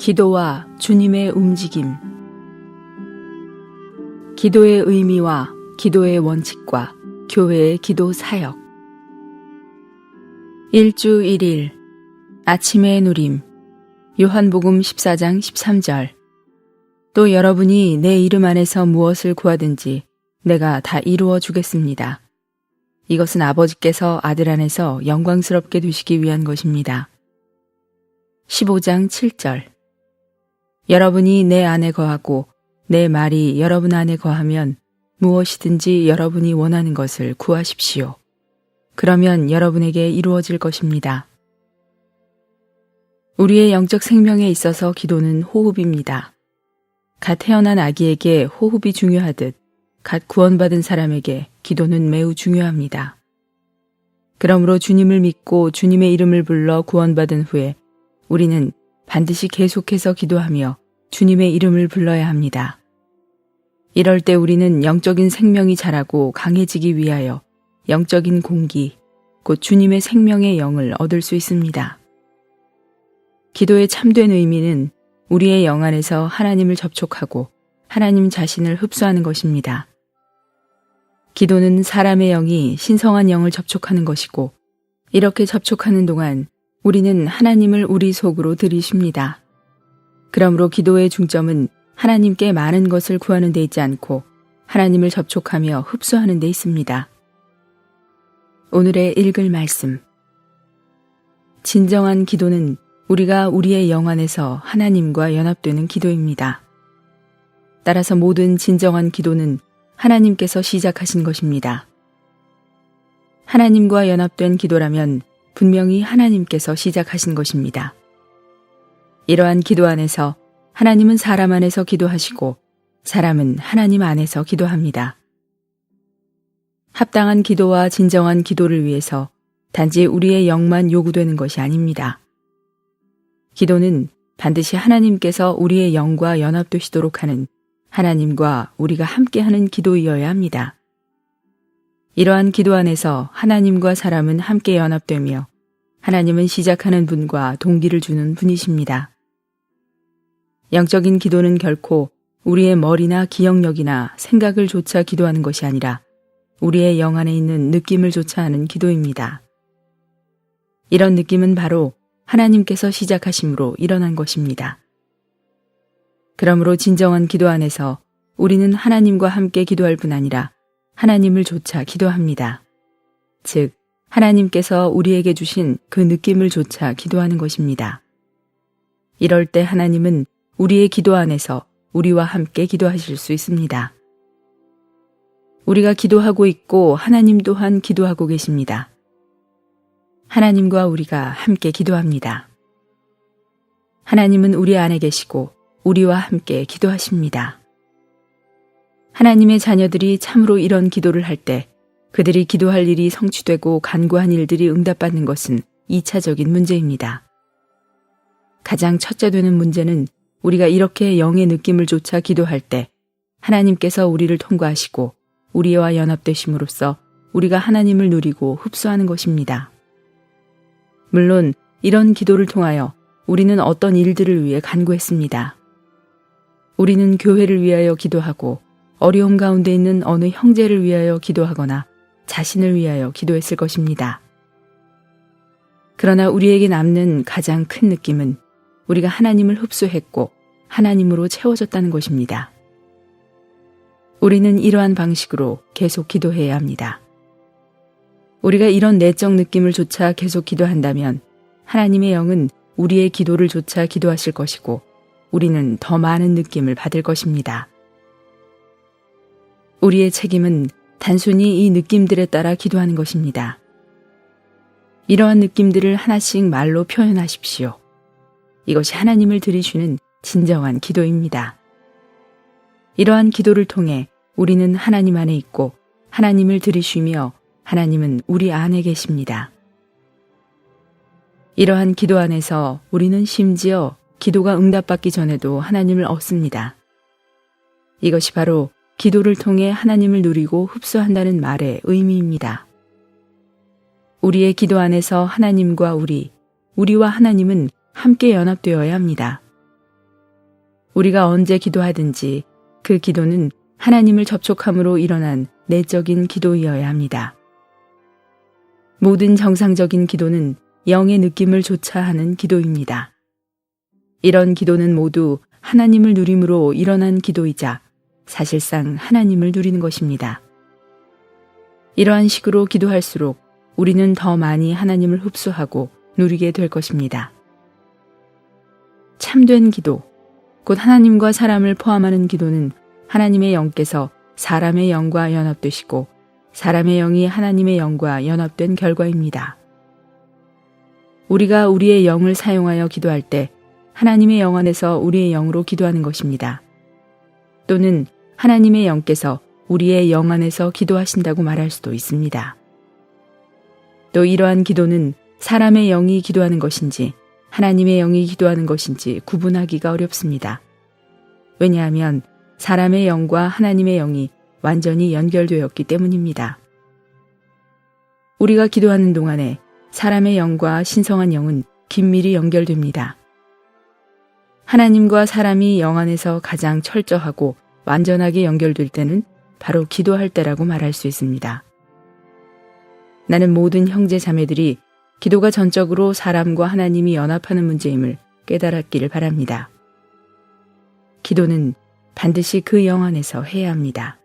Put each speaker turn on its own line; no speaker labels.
기도와 주님의 움직임. 기도의 의미와 기도의 원칙과 교회의 기도 사역. 일주 일일 아침의 누림. 요한복음 14장 13절. 또 여러분이 내 이름 안에서 무엇을 구하든지 내가 다 이루어 주겠습니다. 이것은 아버지께서 아들 안에서 영광스럽게 되시기 위한 것입니다. 15장 7절 여러분이 내 안에 거하고 내 말이 여러분 안에 거하면 무엇이든지 여러분이 원하는 것을 구하십시오. 그러면 여러분에게 이루어질 것입니다. 우리의 영적 생명에 있어서 기도는 호흡입니다. 갓 태어난 아기에게 호흡이 중요하듯 갓 구원받은 사람에게 기도는 매우 중요합니다. 그러므로 주님을 믿고 주님의 이름을 불러 구원받은 후에 우리는 반드시 계속해서 기도하며 주님의 이름을 불러야 합니다. 이럴 때 우리는 영적인 생명이 자라고 강해지기 위하여 영적인 공기, 곧 주님의 생명의 영을 얻을 수 있습니다. 기도의 참된 의미는 우리의 영 안에서 하나님을 접촉하고 하나님 자신을 흡수하는 것입니다. 기도는 사람의 영이 신성한 영을 접촉하는 것이고 이렇게 접촉하는 동안 우리는 하나님을 우리 속으로 들이쉽니다. 그러므로 기도의 중점은 하나님께 많은 것을 구하는 데 있지 않고 하나님을 접촉하며 흡수하는 데 있습니다. 오늘의 읽을 말씀. 진정한 기도는 우리가 우리의 영 안에서 하나님과 연합되는 기도입니다. 따라서 모든 진정한 기도는 하나님께서 시작하신 것입니다. 하나님과 연합된 기도라면 분명히 하나님께서 시작하신 것입니다. 이러한 기도 안에서 하나님은 사람 안에서 기도하시고 사람은 하나님 안에서 기도합니다. 합당한 기도와 진정한 기도를 위해서 단지 우리의 영만 요구되는 것이 아닙니다. 기도는 반드시 하나님께서 우리의 영과 연합되시도록 하는 하나님과 우리가 함께하는 기도이어야 합니다. 이러한 기도 안에서 하나님과 사람은 함께 연합되며 하나님은 시작하는 분과 동기를 주는 분이십니다. 영적인 기도는 결코 우리의 머리나 기억력이나 생각을 조차 기도하는 것이 아니라 우리의 영 안에 있는 느낌을 조차 하는 기도입니다. 이런 느낌은 바로 하나님께서 시작하심으로 일어난 것입니다. 그러므로 진정한 기도 안에서 우리는 하나님과 함께 기도할 뿐 아니라 하나님을 조차 기도합니다. 즉, 하나님께서 우리에게 주신 그 느낌을 조차 기도하는 것입니다. 이럴 때 하나님은 우리의 기도 안에서 우리와 함께 기도하실 수 있습니다. 우리가 기도하고 있고 하나님 또한 기도하고 계십니다. 하나님과 우리가 함께 기도합니다. 하나님은 우리 안에 계시고 우리와 함께 기도하십니다. 하나님의 자녀들이 참으로 이런 기도를 할 때 그들이 기도할 일이 성취되고 간구한 일들이 응답받는 것은 2차적인 문제입니다. 가장 첫째 되는 문제는 우리가 이렇게 영의 느낌을 조차 기도할 때 하나님께서 우리를 통과하시고 우리와 연합되심으로써 우리가 하나님을 누리고 흡수하는 것입니다. 물론 이런 기도를 통하여 우리는 어떤 일들을 위해 간구했습니다. 우리는 교회를 위하여 기도하고 어려움 가운데 있는 어느 형제를 위하여 기도하거나 자신을 위하여 기도했을 것입니다. 그러나 우리에게 남는 가장 큰 느낌은 우리가 하나님을 흡수했고 하나님으로 채워졌다는 것입니다. 우리는 이러한 방식으로 계속 기도해야 합니다. 우리가 이런 내적 느낌을 조차 계속 기도한다면 하나님의 영은 우리의 기도를 조차 기도하실 것이고 우리는 더 많은 느낌을 받을 것입니다. 우리의 책임은 단순히 이 느낌들에 따라 기도하는 것입니다. 이러한 느낌들을 하나씩 말로 표현하십시오. 이것이 하나님을 들이쉬는 진정한 기도입니다. 이러한 기도를 통해 우리는 하나님 안에 있고 하나님을 들이쉬며 하나님은 우리 안에 계십니다. 이러한 기도 안에서 우리는 심지어 기도가 응답받기 전에도 하나님을 얻습니다. 이것이 바로 기도를 통해 하나님을 누리고 흡수한다는 말의 의미입니다. 우리의 기도 안에서 하나님과 우리, 우리와 하나님은 함께 연합되어야 합니다. 우리가 언제 기도하든지 그 기도는 하나님을 접촉함으로 일어난 내적인 기도이어야 합니다. 모든 정상적인 기도는 영의 느낌을 조차 하는 기도입니다. 이런 기도는 모두 하나님을 누림으로 일어난 기도이자 사실상 하나님을 누리는 것입니다. 이러한 식으로 기도할수록 우리는 더 많이 하나님을 흡수하고 누리게 될 것입니다. 참된 기도, 곧 하나님과 사람을 포함하는 기도는 하나님의 영께서 사람의 영과 연합되시고 사람의 영이 하나님의 영과 연합된 결과입니다. 우리가 우리의 영을 사용하여 기도할 때 하나님의 영 안에서 우리의 영으로 기도하는 것입니다. 또는 하나님의 영께서 우리의 영 안에서 기도하신다고 말할 수도 있습니다. 또 이러한 기도는 사람의 영이 기도하는 것인지 하나님의 영이 기도하는 것인지 구분하기가 어렵습니다. 왜냐하면 사람의 영과 하나님의 영이 완전히 연결되었기 때문입니다. 우리가 기도하는 동안에 사람의 영과 신성한 영은 긴밀히 연결됩니다. 하나님과 사람이 영 안에서 가장 철저하고 완전하게 연결될 때는 바로 기도할 때라고 말할 수 있습니다. 나는 모든 형제 자매들이 기도가 전적으로 사람과 하나님이 연합하는 문제임을 깨달았기를 바랍니다. 기도는 반드시 그 영 안에서 해야 합니다.